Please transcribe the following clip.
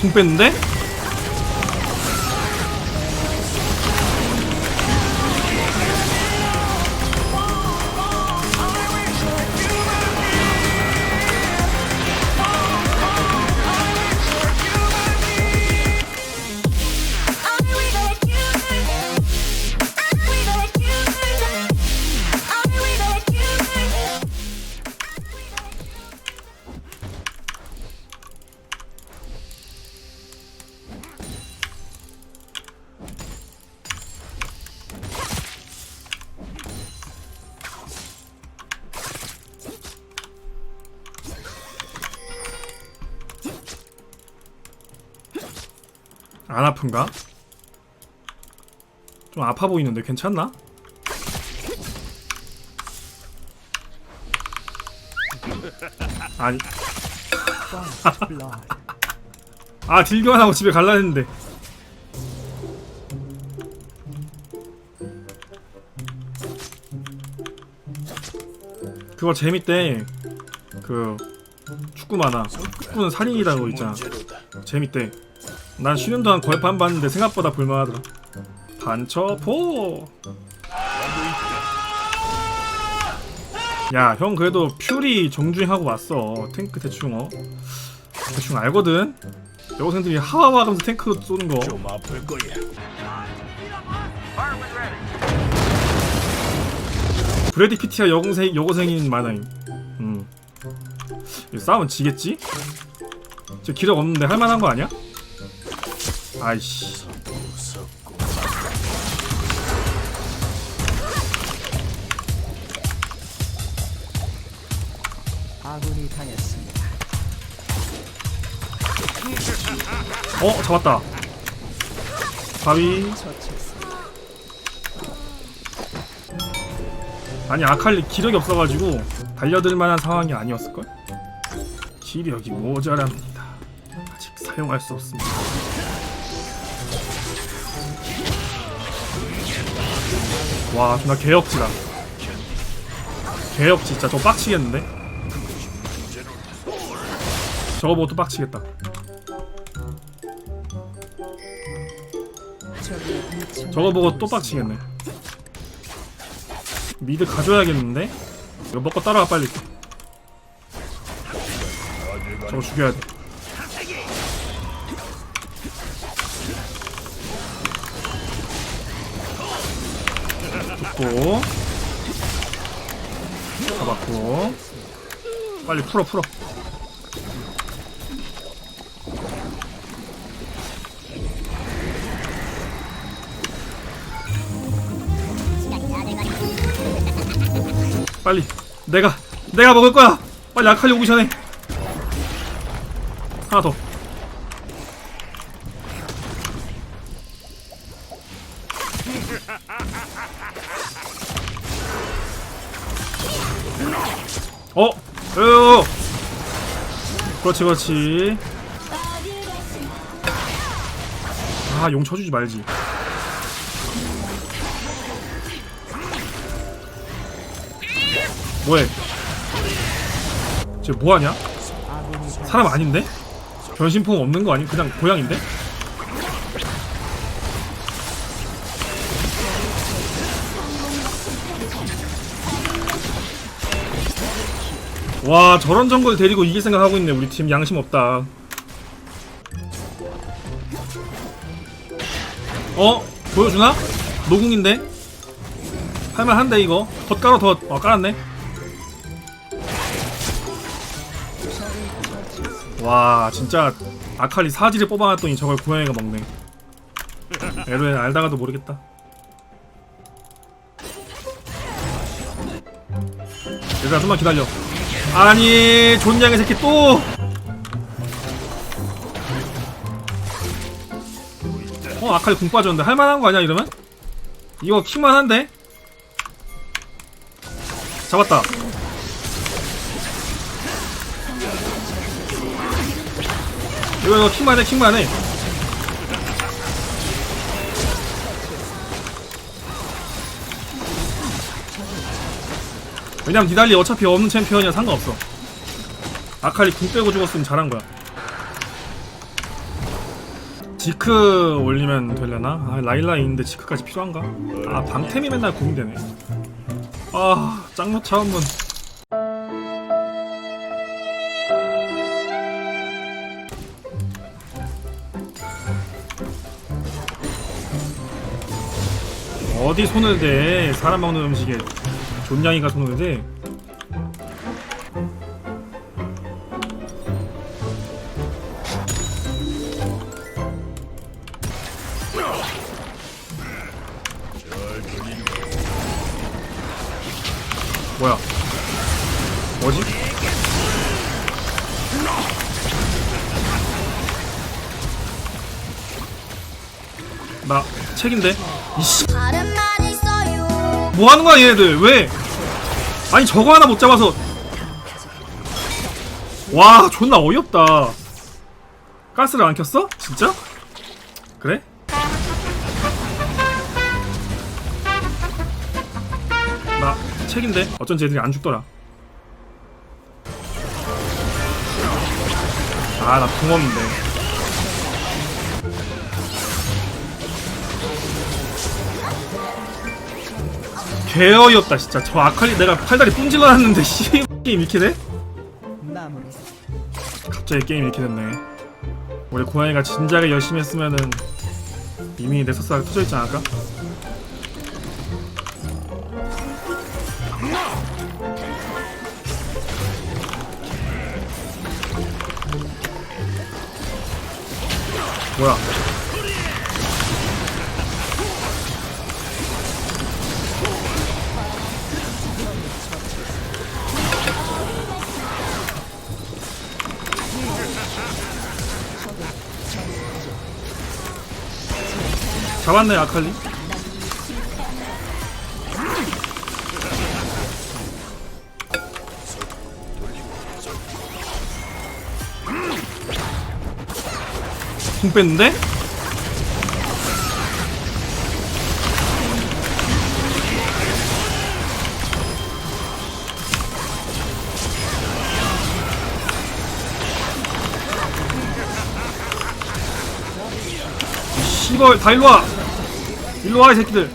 궁 뺐는데? 안 아픈가? 좀 아파 보이는데 괜찮나? 아니. 아 딜교환 하고 집에 갈라 했는데. 그거 재밌대. 그 축구 만화. 축구는 살인이라고 있잖아. 재밌대 난 쉬는 동안 거의 반 봤는데 생각보다 볼만하더라. 반처포. 야 형 그래도 퓨리 정주행하고 왔어. 탱크 대충 어? 대충 알거든? 여고생들이 하와와 하면서 탱크 쏘는 거. 좀 아플 거야. 브래디 피티가 여고생, 여고생인 마나임. 음. 이 싸움은 지겠지? 저 기력 없는데 할만한 거 아니야? 아이씨 아군이 당했습니다. 어 잡았다 바위 처치했습니다. 아니 아칼리 기력이 없어가지고 달려들 만한 상황이 아니었을걸? 기력이 모자랍니다 아직 사용할 수 없습니다 와 존나 개역지다. 개역지 진짜 저 빡치겠는데? 저거 보고 또 빡치겠다. 저거 보고 또 빡치겠네. 미드 가져야겠는데? 이거 먹고 따라와 빨리. 저거 죽여야 돼 죽고. 잡았고. 빨리 풀어 풀어. 빨리. 내가 내가 먹을 거야. 빨리 아칼리 오기 전에. 하나 더 어? 어 그렇지 그렇지 아 용 쳐주지 말지 뭐해? 쟤 뭐하냐? 사람 아닌데? 변신폼 없는 거 아니? 그냥 고양인데? 와 저런 정글 데리고 이길 생각하고 있네. 우리 팀 양심 없다. 어? 보여주나? 노궁인데? 할만한데 이거. 덧 깔아 덧. 어, 깔았네. 와 진짜 아칼리 사지를 뽑아놨더니 저걸 고양이가 먹네. 에로엔 알다가도 모르겠다. 얘들아 좀만 기다려 아니 존냥의 새끼 또 어, 아칼리 궁 빠졌는데 할만한 거 아니야 이러면? 이거 킥만한데? 잡았다 이거 이거 킥만해 킥만해 왜냐면 니달리 어차피 없는 챔피언이야. 상관없어. 아칼리 궁 빼고 죽었으면 잘한 거야. 지크 올리면 되려나? 아 라일라 있는데 지크까지 필요한가? 아 방템이 맨날 고민되네. 아 짱모 차원문 어디 손을 대? 사람 먹는 음식에 존냥이가 대 뭐야 뭐지? 나 책인데 이씨. 뭐 하는 거야 얘네들? 왜? 아니 저거 하나 못 잡아서. 와 존나 어이없다. 가스를 안 켰어? 진짜? 그래? 나 책인데? 어쩐지 애들이 안 죽더라. 아나 궁 없는데 개어이없다 진짜 저 아칼리 내가 팔다리 뿜질러놨는데 씨 게임 이렇게 돼? 갑자기 게임 이렇게 됐네 우리 고양이가 진작에 열심히 했으면은 이미 넥서스가 터져있지 않을까? 뭐야 잡았네 아칼리 공 뺐는데? 씨발 다 일로와 일로 와 이 새끼들